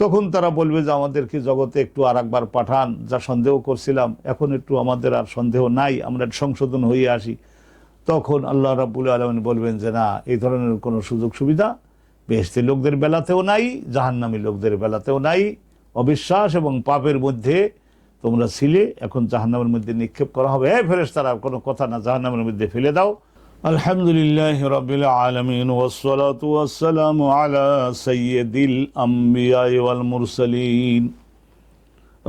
তখন তারা বলবে যে আমাদেরকে জগতে একটু আর একবার পাঠান, যা সন্দেহ করছিলাম। এখন একটু আমাদের আর সন্দেহ নাই, আমরা সংশোধন হয়ে আসি। তখন আল্লাহ রাবুল আলমিন বলবেন যে, না, এই ধরনের কোনো সুযোগ সুবিধা বেহেস্তি লোকদের বেলাতেও নাই, জাহান্নামী লোকদের বেলাতেও নাই। অবিশ্বাস এবং পাপের মধ্যে তোমরা ছিলে, এখন জাহান্নামের মধ্যে নিক্ষেপ করা হবে। হ্যাঁ ফেরেস তারা কোনো কথা না, জাহান্নামের মধ্যে ফেলে দাও। الحمد لله رب العالمين والصلاة والسلام على سيد الأنبياء والمرسلين.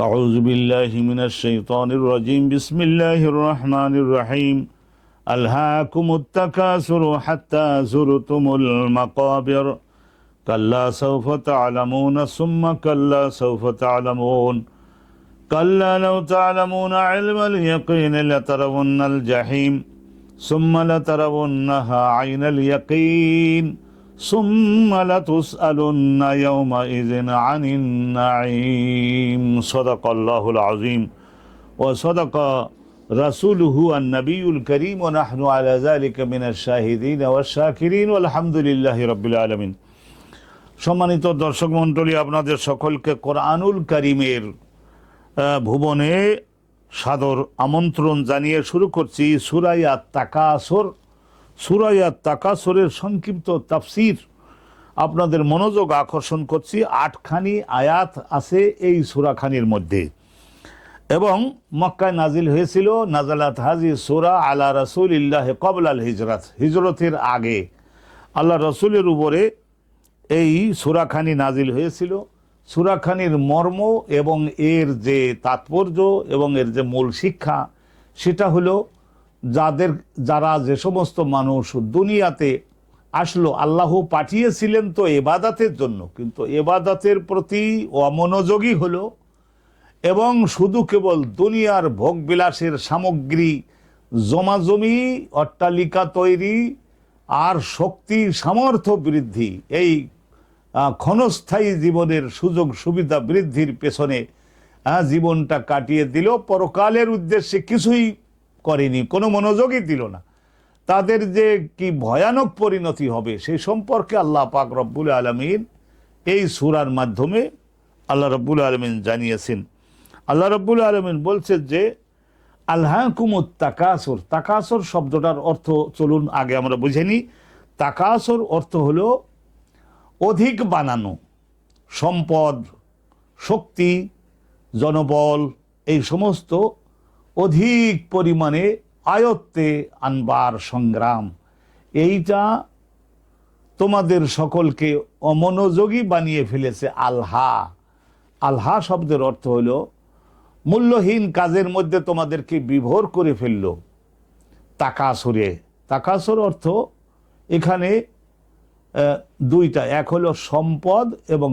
أعوذ بالله من الشيطان الرجيم. بسم الله الرحمن الرحيم. ألهاكم التكاثر حتى زرتم المقابر. كلا سوف تعلمون ثم كلا سوف تعلمون. كلا لو تعلمون علم اليقين لترون الجحيم. ثم لترونها عين اليقين ثم لتسألن يومئذ عن النعيم صدق الله العظيم وصدق رسوله النبي الكريم ونحن على ذلك من الشاهدين والشاكرين والحمد لله رب العالمين সম্মানিত দর্শক মণ্ডলী আপনাদের সকলকে কোরআনুল করিমের আহ, ভুবনে সাদর আমন্ত্রণ জানিয়ে শুরু করছি সুরাইয়া তাকাসর। সুরাইয়া তাকাসরের সংক্ষিপ্ত তাফসির। আপনাদের মনোযোগ আকর্ষণ করছি, আটখানি আয়াত আছে এই সুরাখানির মধ্যে। এবং মক্কায় নাজিল হয়েছিল নাজালাত হাজি সুরা আলা রসুল ইল্লাহ কবলাল হিজরত, হিজরতের আগে। আল্লাহ রসুলের উপরে এই সুরাখানি নাজিল হয়েছিল। সুরাখানির মর্ম এবং এর যে তাৎপর্য এবং এর যে মূল শিক্ষা, সেটা হলো যাদের, যারা যে সমস্ত মানুষ দুনিয়াতে আসলো, আল্লাহ পাঠিয়েছিলেন তো এবাদাতের জন্য, কিন্তু এবাদাতের প্রতি অমনোযোগী হলো এবং শুধু কেবল দুনিয়ার ভোগবিলাসের সামগ্রী জমাজমি, অট্টালিকা তৈরি আর শক্তি সামর্থ্য বৃদ্ধি, এই ক্ষণস্থায়ী জীবনের সুযোগ সুবিধা বৃদ্ধির পেছনে জীবনটা কাটিয়ে দিল। পরকালের উদ্দেশ্যে কিছুই করেনি, কোনো মনোযোগই দিল না। তাদের যে কি ভয়ানক পরিণতি হবে সেই সম্পর্কে আল্লাহ পাক রব্বুল আলমিন এই সুরার মাধ্যমে আল্লাহ রব্বুল আলমিন জানিয়েছেন। আল্লাহ রব্বুল আলমিন বলছেন যে আল্লাহকুমুত তাকাসর। তাকাসর শব্দটার অর্থ, চলুন আগে আমরা বুঝে নিই। তাকাসর অর্থ হলো অধিক বানানো, সম্পদ, শক্তি, জনবল, এই সমস্ত অধিক পরিমাণে আয়ত্তে আনবার সংগ্রাম। এইটা তোমাদের সকলকে অমনোযোগী বানিয়ে ফেলেছে আলহা। আলহা শব্দের অর্থ হলো, মূল্যহীন কাজের মধ্যে তোমাদেরকে বিভোর করে ফেলল। তাকাসুরে। তাকাসুর অর্থ, এখানে দুইটা, এক হলো সম্পদ এবং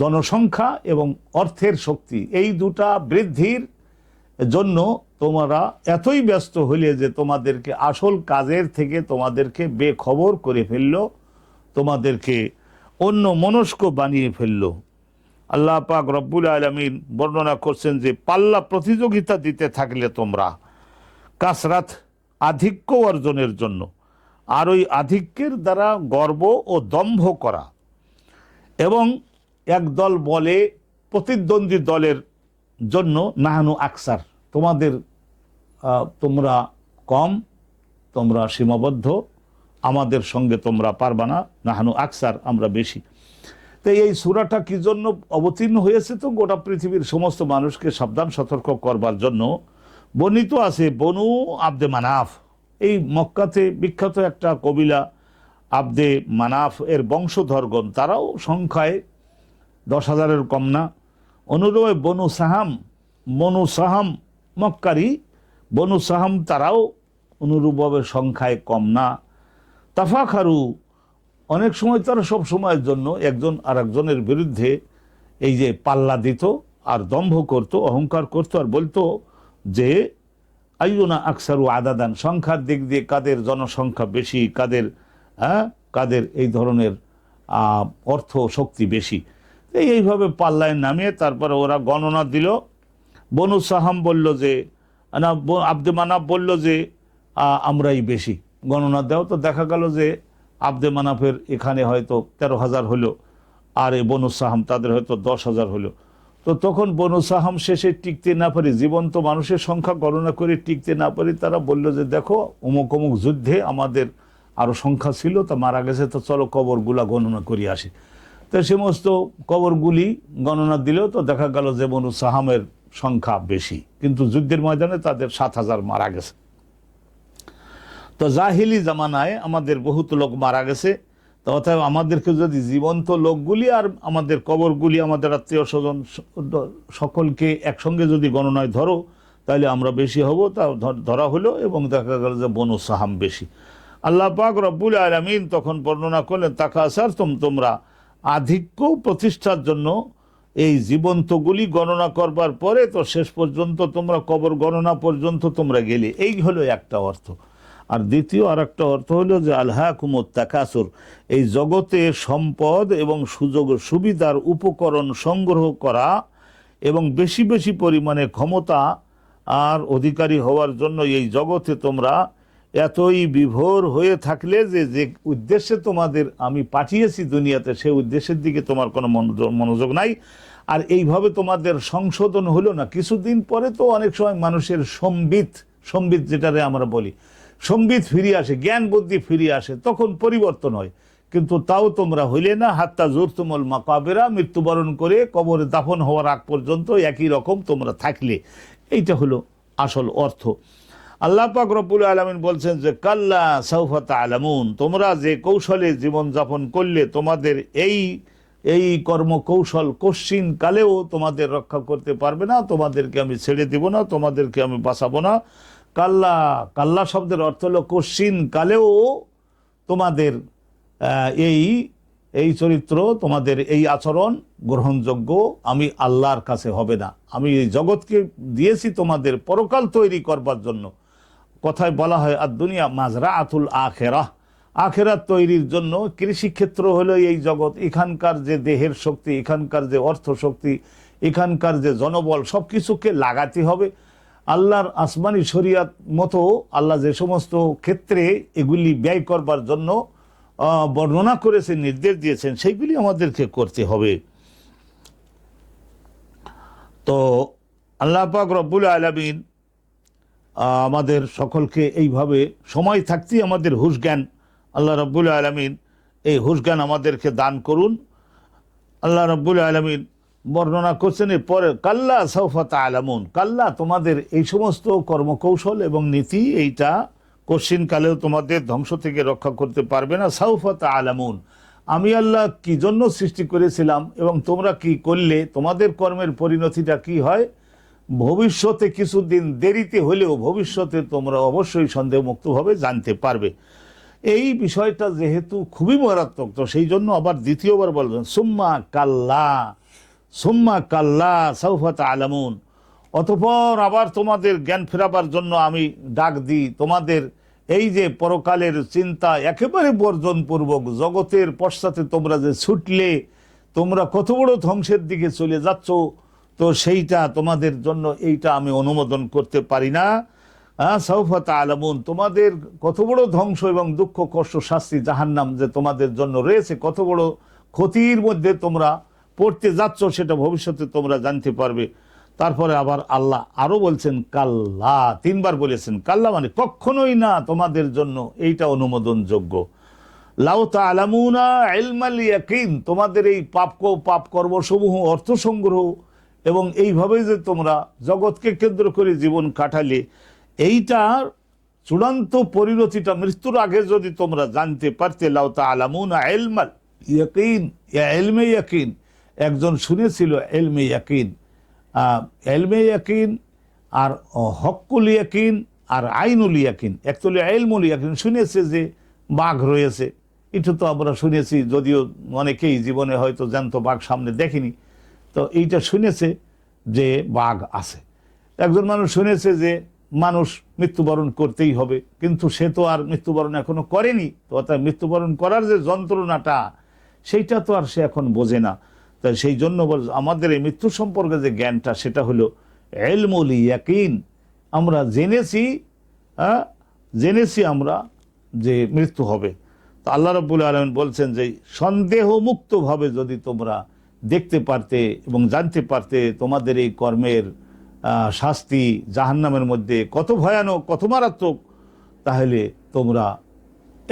জনসংখ্যা এবং অর্থের শক্তি। এই দুটা বৃদ্ধির জন্য তোমরা এতই ব্যস্ত হইলে যে তোমাদেরকে আসল কাজের থেকে তোমাদেরকে বেখবর করে ফেলল, তোমাদেরকে অন্য মনস্ক বানিয়ে ফেলল। আল্লাহ পাক রব্বুল আলমিন বর্ণনা করছেন যে, পাল্লা প্রতিযোগিতা দিতে থাকলে তোমরা কাসরাত আধিক্য অর্জনের জন্য আর ওই আধিক্যের দ্বারা গর্ব ও দম্ভ করা। এবং এক দল বলে, প্রতিদ্বন্দ্বী দলের জন্য নাহানু আকসার, তোমাদের তোমরা কম, তোমরা সীমাবদ্ধ, আমাদের সঙ্গে তোমরা পারবা না, নাহানু আকসার আমরা বেশি। তো এই সুরাটা কি জন্য অবতীর্ণ হয়েছে তো? গোটা পৃথিবীর সমস্ত মানুষকে সাবধান, সতর্ক করবার জন্য বর্ণিত আছে, বনু আব্দে মানাফ এই মক্কাতে বিখ্যাত একটা কবিলা আব্দে মানাফ এর বংশধরগণ তারাও সংখ্যায় দশ হাজারের কম না। অনুরূপে বনু সাহাম বনু সাহাম মক্কারি, বনু সাহাম তারাও অনুরূপভাবে সংখ্যায় কম না। তাফাখারু অনেক সময় তারা সব সময়ের জন্য একজন আর একজনের বিরুদ্ধে এই যে পাল্লা দিত আর দম্ভ করত, অহংকার করত আর বলতো যে আইয়ুনা আকসারু আদাদান, সংখ্যার দিক দিয়ে কাদের জনসংখ্যা বেশি, কাদের হ্যাঁ কাদের এই ধরনের অর্থ শক্তি বেশি। এই এইভাবে পাল্লায় নামিয়ে তারপরে ওরা গণনা দিল। বনু সাহাম বলল যে, না আব্দে মানাব বলল যে আমরাই বেশি। গণনা দেও তো দেখা গেল যে, আব্দে মানাফের এখানে হয়তো তেরো হাজার হলো, আর এ বনু সাহাম তাদের হয়তো দশ হাজার হলো। তো তখন বনু সাহাম শেষে টিকতে না পারি, জীবন্ত মানুষের সংখ্যা গণনা করে টিকতে না পারি, তারা বলল যে, দেখো, অমুক অমুক যুদ্ধে আমাদের আরও সংখ্যা ছিল, তা মারা গেছে, তো চলো কবরগুলা গণনা করি, আসি। তো সমস্ত কবরগুলি গণনা দিলেও তো দেখা গেল যে বনু সাহামের সংখ্যা বেশি, কিন্তু যুদ্ধের ময়দানে তাদের সাত হাজার মারা গেছে। তো জাহিলি জামানায় আমাদের বহুত লোক মারা গেছে অতএব আমাদেরকে যদি জীবন্ত লোকগুলি আর আমাদের কবরগুলি, আমাদের আত্মীয় স্বজন সকলকে একসঙ্গে যদি গণনায় ধরো, তাহলে আমরা বেশি হব, তা ধরা হলো এবং দেখা গেল যে বনু সাহাম বেশি। আল্লাহ পাক রব্বুল আলমিন তখন বর্ণনা করলেন, তাকা আসার তোম তোমরা আধিক্য প্রতিষ্ঠার জন্য এই জীবন্তগুলি গণনা করবার পরে তো শেষ পর্যন্ত তোমরা কবর গণনা পর্যন্ত তোমরা গেলে। এই হলো একটা অর্থ। আর দ্বিতীয় আর একটা অর্থ হলো যে আল্লাহ কুমত তাকাসুর এই জগতে সম্পদ এবং সুযোগ সুবিধার উপকরণ সংগ্রহ করা এবং বেশি বেশি পরিমাণে ক্ষমতা আর অধিকারী হওয়ার জন্য এই জগতে তোমরা এতই বিভোর হয়ে থাকলে যে যে উদ্দেশ্যে তোমাদের আমি পাঠিয়েছি দুনিয়াতে সেই উদ্দেশ্যের দিকে তোমার কোনো মনোযোগ নাই। আর এইভাবে তোমাদের সংশোধন হলো না। কিছুদিন পরে তো অনেক সময় মানুষের সম্বিত সম্বিত যেটারে আমরা বলি সম্বিত ফিরে আসে, জ্ঞান বুদ্ধি ফিরে আসে, তখন পরিবর্তন হয়। কিন্তু তাও তোমরা হইলে না, হাত্তা জোর তুমল মাকাবেরা, মৃত্যুবরণ করে কবরে দাফন হওয়ার আগ পর্যন্ত একই রকম তোমরা থাকলে। এইটা হলো আসল অর্থ। আল্লাহ পাক রব্বুল আলমিন বলছেন যে, কাল্লা সৌফত আলামুন তোমরা যে কৌশলে জীবনযাপন করলে, তোমাদের এই এই কর্মকৌশল কশ্চিন কালেও তোমাদের রক্ষা করতে পারবে না, তোমাদেরকে আমি ছেড়ে দিব না, তোমাদেরকে আমি বাঁচাবো না। কাল্লা কাল্লা শব্দের অর্থ হলো কশ্চিন কালেও তোমাদের এই এই চরিত্র, তোমাদের এই আচরণ গ্রহণযোগ্য। আমি আল্লাহর কাছে হবে না। আমি এই জগৎকে দিয়েছি তোমাদের পরকাল তৈরি করবার জন্য। কথায় বলা হয় আর দুনিয়া মাজরা আতুল আখেরা আখেরাত তৈরির জন্য কৃষিক্ষেত্র হলো এই জগৎ। এখানকার যে দেহের শক্তি, এখানকার যে অর্থ শক্তি এখানকার যে জনবল সব কিছুকে লাগাতে হবে। আল্লাহর আসমানি শরিয়াত মতো আল্লাহ যে সমস্ত ক্ষেত্রে এগুলি ব্যয় করবার জন্য বর্ণনা করেছেন নির্দেশ দিয়েছেন, সেইগুলি আমাদেরকে করতে হবে। তো আল্লাহ পাক রব্বুল আলমিন আমাদের সকলকে এইভাবে সময় থাকতেই আমাদের হুশ জ্ঞান, আল্লাহ রব্বুল আলমিন এই হুশ জ্ঞান আমাদেরকে দান করুন। আল্লাহ রব্বুল আলমিন বর্ণনা করছেন পরে কাল্লা সৌফত আলামুন কাল্লা তোমাদের এই সমস্ত কর্মকৌশল এবং নীতি এইটা কশিনকালেও তোমাদের ধ্বংস থেকে রক্ষা করতে পারবে না। সৌফত আলামুন আমি আল্লাহ কি জন্য সৃষ্টি করেছিলাম এবং তোমরা কি করলে, তোমাদের কর্মের পরিণতিটা কি হয়? ভবিষ্যতে কিছুদিন দেরিতে হলেও ভবিষ্যতে তোমরা অবশ্যই সন্দেহমুক্তভাবে জানতে পারবে। এই বিষয়টা যেহেতু খুবই মারাত্মক, তো সেই জন্য আবার দ্বিতীয়বার বলবেন, সুম্মা কাল্লা। সুম্মা কাল্লা সৌফত আলামুন অতপর আবার তোমাদের জ্ঞান ফেরাবার জন্য আমি ডাক দিই। তোমাদের এই যে পরকালের চিন্তা একেবারে বর্জনপূর্বক জগতের পশ্চাতে তোমরা যে ছুটলে, তোমরা কত বড় ধ্বংসের দিকে চলে যাচ্ছ, তো সেইটা তোমাদের জন্য এইটা আমি অনুমোদন করতে পারি না। সৌফত আলমুন তোমাদের কত বড় ধ্বংস এবং দুঃখ, কষ্ট, শাস্তি জাহান্নাম যে তোমাদের জন্য রয়েছে, কত বড় ক্ষতির মধ্যে তোমরা পড়তে যাচ্ছ, সেটা ভবিষ্যতে তোমরা জানতে পারবে। তারপরে আবার আল্লাহ আরও বলছেন, কাল্লা তিনবার বলেছেন, কাল্লা মানে কখনোই না তোমাদের জন্য এইটা অনুমোদনযোগ্য। লাউ তালামুনা ইলমাল ইয়াকিন তোমাদের এই পাপ পাপ কর্মসমূহ অর্থ সংগ্রহ এবং এইভাবে যে তোমরা জগৎকে কেন্দ্র করে জীবন কাটালে এইটার চূড়ান্ত পরিণতিটা মৃত্যুর আগে যদি তোমরা জানতে পারতে, লাউ আলামুনা ইলমাল ইয়াকিন ইয়া ইলমে ইয়াকিন একজন শুনেছিল, এলমে ইয়াকিন। এলমে ইয়াকিন আর হকুল ইয়াকিন আর আইনুল ইয়াকিন। একচুয়ালি এলমুল ইয়াকিন শুনেছে যে বাঘ রয়েছে। এটা তো আমরা শুনেছি, যদিও অনেকেই জীবনে হয়তো জ্যান্ত বাঘ সামনে দেখেনি। তো এইটা শুনেছে যে বাঘ আছে। একজন মানুষ শুনেছে যে মানুষ মৃত্যুবরণ করতেই হবে, কিন্তু সে তো আর মৃত্যুবরণ এখনও করেনি। তো অর্থাৎ মৃত্যুবরণ করার যে যন্ত্রণাটা, সেইটা তো আর সে এখন বোঝে না। তাই সেই জন্য বল, আমাদের এই মৃত্যু সম্পর্কে যে জ্ঞানটা, সেটা হলো এলমুল ইয়াকিন। আমরা জেনেছি হ্যাঁ? জেনেছি আমরা যে মৃত্যু হবে। তো আল্লাহ রব্বুল আলমিন বলছেন যে সন্দেহ মুক্তভাবে যদি তোমরা দেখতে পারতে এবং জানতে পারতে তোমাদের এই কর্মের শাস্তি জাহান্নামের মধ্যে কত ভয়ানক, কত মারাত্মক, তাহলে তোমরা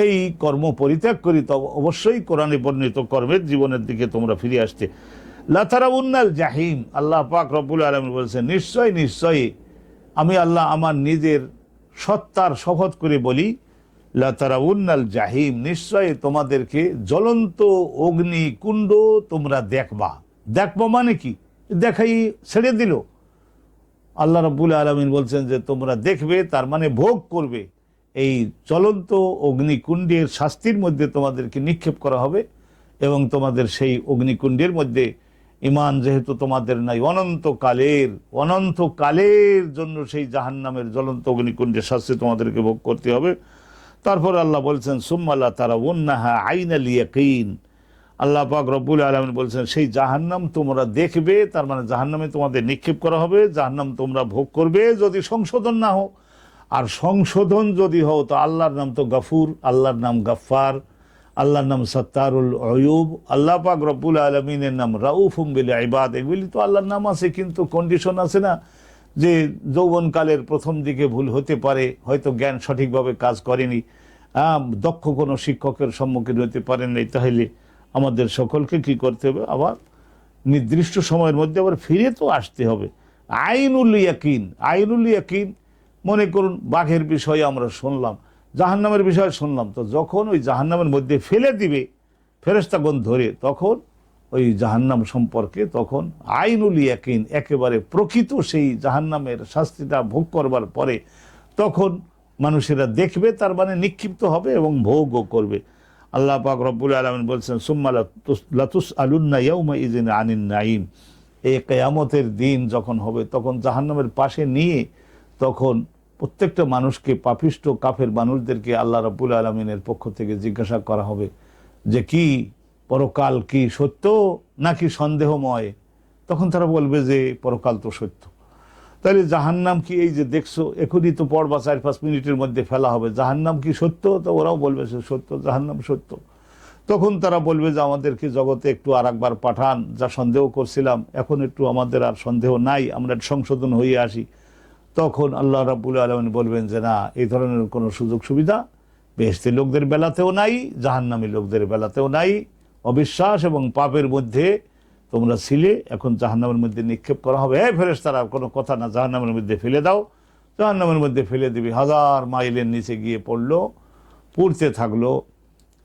এই কর্ম পরিত্যাগ করি তো অবশ্যই কোরআনে বর্ণিত কর্মের জীবনের দিকে তোমরা ফিরে আসতে। লাতারা উন্নাল জাহিম, আল্লাহ পাক রব্বুল আলম বলছেন, নিশ্চয়, নিশ্চয়ই আমি আল্লাহ আমার নিজের সত্তার শপথ করে বলি লাতারা উন্নাল জাহিম নিশ্চয়ই তোমাদেরকে জ্বলন্ত অগ্নি কুণ্ড তোমরা দেখবা। দেখবা মানে কি? দেখাই ছেড়ে দিল। আল্লাহ রব্বুল আলমিন বলছেন যে তোমরা দেখবে, তার মানে ভোগ করবে। এই চলন্ত অগ্নিকুণ্ডের শাস্তির মধ্যে তোমাদেরকে নিক্ষেপ করা হবে এবং তোমাদের সেই অগ্নিকুণ্ডের মধ্যে ইমান যেহেতু তোমাদের নাই, অনন্তকালের অনন্তকালের জন্য সেই জাহান্নামের জ্বলন্ত অগ্নিকুণ্ডের শাস্তি তোমাদেরকে ভোগ করতে হবে। তারপর আল্লাহ বলছেন সুম্মাল্লাহ তারা উন্নাহা আইনাল ইয়াকিন। আল্লাহ পাক রব্বুল আলমিন বলছেন, সেই জাহান্নাম তোমরা দেখবে, তার মানে জাহান্নামে তোমাদের নিক্ষেপ করা হবে, জাহান্নাম তোমরা ভোগ করবে যদি সংশোধন না হও। আর সংশোধন যদি হও, তো আল্লাহর নাম তো গাফুর, আল্লাহর নাম গাফার আল্লাহর নাম সত্তারুল অয়ুব আল্লাহ পাক রব্বুল আলমিনের নাম রাউফুম বিল ইবাদ, এগুলি তো আল্লাহর নাম আছে, কিন্তু কন্ডিশন আছে না যে যৌবনকালের প্রথম দিকে ভুল হতে পারে, হয়তো জ্ঞান সঠিকভাবে কাজ করেনি দক্ষ কোনো শিক্ষকের সম্মুখীন হতে পারেন নাই, তাহলে আমাদের সকলকে কি করতে হবে? আবার নির্দিষ্ট সময়ের মধ্যে আবার ফিরে তো আসতে হবে। আইনুল ইয়াকিন আইনুল ইয়াকিন মনে করুন, বাঘের বিষয়ে আমরা শুনলাম, জাহান্নামের বিষয়ে শুনলাম, তো যখন ওই জাহান্নামের মধ্যে ফেলে দিবে ফেরেস্তাগণ ধরে, তখন ওই জাহান্নাম সম্পর্কে তখন আইনুল ইয়াকিন একেবারে প্রকৃত সেই জাহান্নামের শাস্তিটা ভোগ করবার পরে তখন মানুষেরা দেখবে, তার মানে নিক্ষিপ্ত হবে এবং ভোগও করবে। আল্লাহ পাক রব্বুল আলমিন বলছেন, সুম্মা লাতুস- আলুন্না ইয়াউমা ইজিন আনিন নাইম এই কেয়ামতের দিন যখন হবে, তখন জাহান্নামের পাশে নিয়ে তখন প্রত্যেকটা মানুষকে পাপিষ্ট কাফের মানুষদেরকে আল্লাহ রব্বুল আলমিনের পক্ষ থেকে জিজ্ঞাসা করা হবে যে কি পরকাল কি সত্য নাকি সন্দেহময়? তখন তারা বলবে যে পরকাল তো সত্য। তাহলে জাহান্নাম কি এই যে দেখছ, এখনই তো পড়বা চার পাঁচ মিনিটের মধ্যে ফেলা হবে। জাহান্নাম কি সত্য? তো ওরাও বলবে সে সত্য, জাহান্নাম সত্য। তখন তারা বলবে যে আমাদেরকে জগতে একটু আর একবার পাঠান, যা সন্দেহ করছিলাম, এখন একটু আমাদের আর সন্দেহ নাই, আমরা সংশোধন হয়ে আসি। তখন আল্লাহ রাবুল আলমিন বলবেন যে, না, এই ধরনের কোনো সুযোগ সুবিধা বেহেস্তি লোকদের বেলাতেও নাই জাহান্নামী লোকদের বেলাতেও নাই। অবিশ্বাস এবং পাপের মধ্যে তোমরা ছিলে, এখন জাহান্নামের মধ্যে নিক্ষেপ করা হবে। হ্যাঁ ফেরেস তারা কোনো কথা না, জাহান্নামের মধ্যে ফেলে দাও। জাহান্নামের মধ্যে ফেলে দিবি। হাজার মাইলের নিচে গিয়ে পড়ল, পড়তে থাকল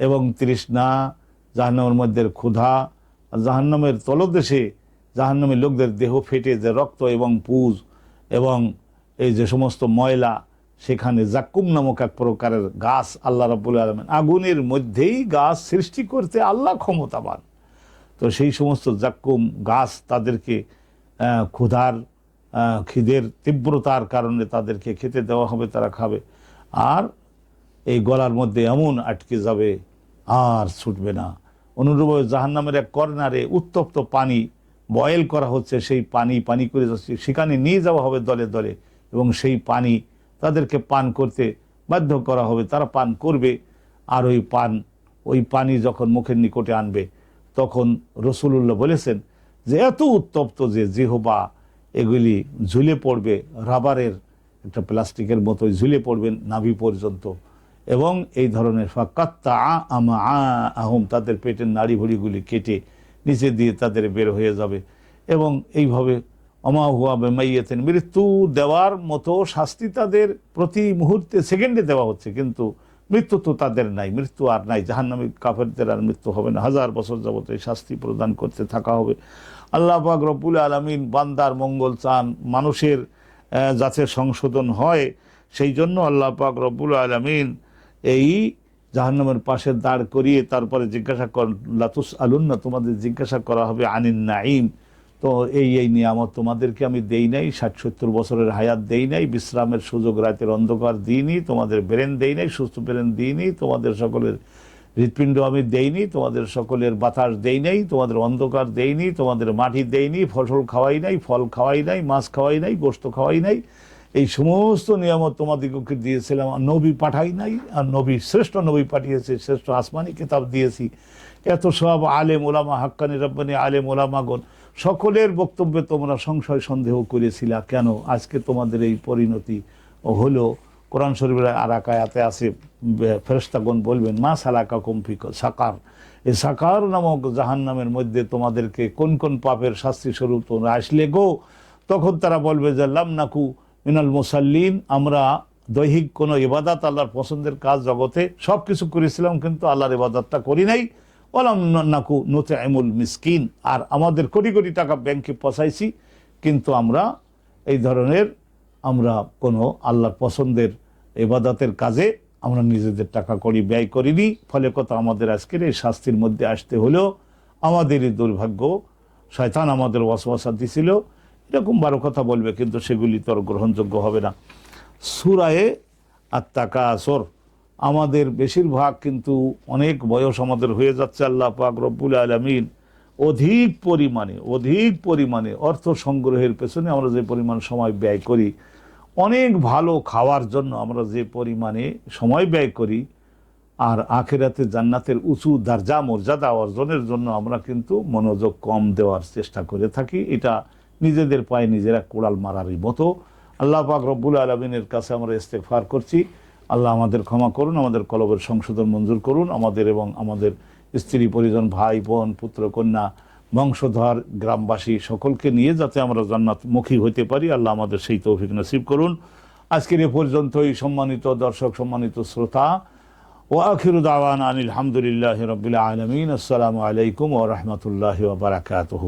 এবং তৃষ্ণা, জাহান্নামের মধ্যে ক্ষুধা জাহান্নামের তলদেশে জাহান্নামের লোকদের দেহ ফেটে যে রক্ত এবং পুজ এবং এই যে সমস্ত ময়লা, সেখানে জাক্কুম নামক এক প্রকারের গাছ আল্লাহ রাবুল আলমেন আগুনের মধ্যেই গাছ সৃষ্টি করতে আল্লাহ ক্ষমতাবান। তো সেই সমস্ত জাক্কুম গাছ তাদেরকে ক্ষুধার খিদের তীব্রতার কারণে তাদেরকে খেতে দেওয়া হবে, তারা খাবে। আর এই গলার মধ্যে এমন আটকে যাবে, আর ছুটবে না। অনুরূপভাবে জাহান্নামের এক কর্নারে উত্তপ্ত পানি বয়েল করা হচ্ছে, সেই পানি পানি করে যাচ্ছে সেখানে নিয়ে যাওয়া হবে দলে দলে। এবং সেই পানি তাদেরকে পান করতে বাধ্য করা হবে। তারা পান করবে আর ওই পান, ওই পানি যখন মুখের নিকটে আনবে, তখন রসুলুল্লাহ বলেছেন যে এত উত্তপ্ত যে জিহবা, এগুলি ঝুলে পড়বে, রাবারের একটা প্লাস্টিকের মতো ঝুলে পড়বে নাভি পর্যন্ত। এবং এই ধরনের ফাক্কাত্তা আ আমা আহম, তাদের পেটের নাড়ি ভুড়িগুলি কেটে নিচে দিয়ে তাদের বের হয়ে যাবে। এবং এইভাবে অমা হুয়া বেমাইয়েতেন। মৃত্যু দেওয়ার মতো শাস্তি তাদের প্রতি মুহূর্তে সেকেন্ডে দেওয়া হচ্ছে, কিন্তু মৃত্যু তো তাদের নাই, মৃত্যু আর নাই। জাহান্নামী কাফেরদের আর মৃত্যু হবে না। হাজার বছর যাবত এই শাস্তি প্রদান করতে থাকা হবে। আল্লাহ পাক রব্বুল আলমিন বান্দার মঙ্গল চান, মানুষের যাতে সংশোধন হয়। সেই জন্য আল্লাহ পাক রব্বুল আলমিন এই জাহান্নামের পাশে দাঁড় করিয়ে তারপরে জিজ্ঞাসা কর লাতুস আলুন্না তোমাদের জিজ্ঞাসা করা হবে আনিন নাইম তো এই এই নিয়ামত তোমাদেরকে আমি দেই নাই ষাট সত্তর বছরের হায়াত দেই নাই, বিশ্রামের সুযোগ রাতের অন্ধকার দিইনি, তোমাদের ব্রেন দেই নাই, সুস্থ ব্রেন দিইনি, তোমাদের সকলের হৃৎপিণ্ড আমি দেইনি তোমাদের সকলের বাতাস দেই নাই, তোমাদের অন্ধকার দেইনি তোমাদের মাটি দেইনি ফসল খাওয়াই নাই, ফল খাওয়াই নাই, মাছ খাওয়াই নাই, গোস্ত খাওয়াই নাই। এই সমস্ত নিয়ামত তোমাদিগকে দিয়েছিলাম নবী পাঠাই নাই, আর নবী, শ্রেষ্ঠ নবী পাঠিয়েছে, শ্রেষ্ঠ আসমানি কিতাব দিয়েছি। এত সব আলেম ওলামা, হাক্কানি রব্বানি আলেম ওলামাগণ সকলের বক্তব্যে তোমরা সংশয় সন্দেহ করেছিলা। কেন? আজকে তোমাদের এই পরিণতি হলো। কোরআন শরীফের আর এক আয়াতে আছে ফেরেশতাগণ বলবেন, মা সালাকা কম্ফিক সাকার। এই সাকার নামক জাহান্নামের মধ্যে তোমাদেরকে কোন কোন পাপের শাস্তি স্বরূপ তোমরা আসলে গো? তখন তারা বলবে যে, লাম নাকু মিনাল মুসাল্লিন। আমরা দৈহিক কোনো ইবাদাত আল্লাহর পছন্দের কাজ জগতে সব কিছু করেছিলাম, কিন্তু আল্লাহর ইবাদতটা করি নাই। ওলাম নতে এমুল মিসকিন। আর আমাদের কোটি কোটি টাকা ব্যাংকে পচাইছি, কিন্তু আমরা এই ধরনের আমরা কোনো আল্লাহর পছন্দের এবাদাতের কাজে আমরা নিজেদের টাকা করি ব্যয় করিনি। ফলে কত আমাদের আজকের এই শাস্তির মধ্যে আসতে হলেও আমাদেরই দুর্ভাগ্য, শয়তান আমাদের ওয়াসওয়াসা দিছিল। এরকম বারো কথা বলবে, কিন্তু সেগুলি তো আর গ্রহণযোগ্য হবে না। সুরায়ে আত্মাকা আসর আমাদের বেশিরভাগ কিন্তু অনেক বয়স আমাদের হয়ে যাচ্ছে আল্লাহ পাক রব্বুল আলমিন। অধিক পরিমাণে অধিক পরিমাণে অর্থ সংগ্রহের পেছনে আমরা যে পরিমাণ সময় ব্যয় করি, অনেক ভালো খাওয়ার জন্য আমরা যে পরিমাণে সময় ব্যয় করি, আর আখেরাতে জান্নাতের উঁচু দরজা মর্যাদা অর্জনের জন্য আমরা কিন্তু মনোযোগ কম দেওয়ার চেষ্টা করে থাকি। এটা নিজেদের পায়ে নিজেরা কোড়াল মারারই মতো। আল্লাহ পাক রব্বুল আলমিনের কাছে আমরা ইস্তেফার করছি। আল্লাহ আমাদের ক্ষমা করুন, আমাদের কলবের সংশোধন মঞ্জুর করুন, আমাদের এবং আমাদের স্ত্রী, পরিজন, ভাই, বোন, পুত্র, কন্যা, বংশধর, গ্রামবাসী সকলকে নিয়ে যাতে আমরা জান্নাতমুখী হতে পারি, আল্লাহ আমাদের সেই তৌফিক নসিব করুন। আজকের এ পর্যন্তই, সম্মানিত দর্শক, সম্মানিত শ্রোতা। ও আখির দাওয়ান আনিল হামদুলিল্লাহ রবিল আলমিন। আসসালামু আলাইকুম ও রহমতুল্লাহ বারাকাতহ।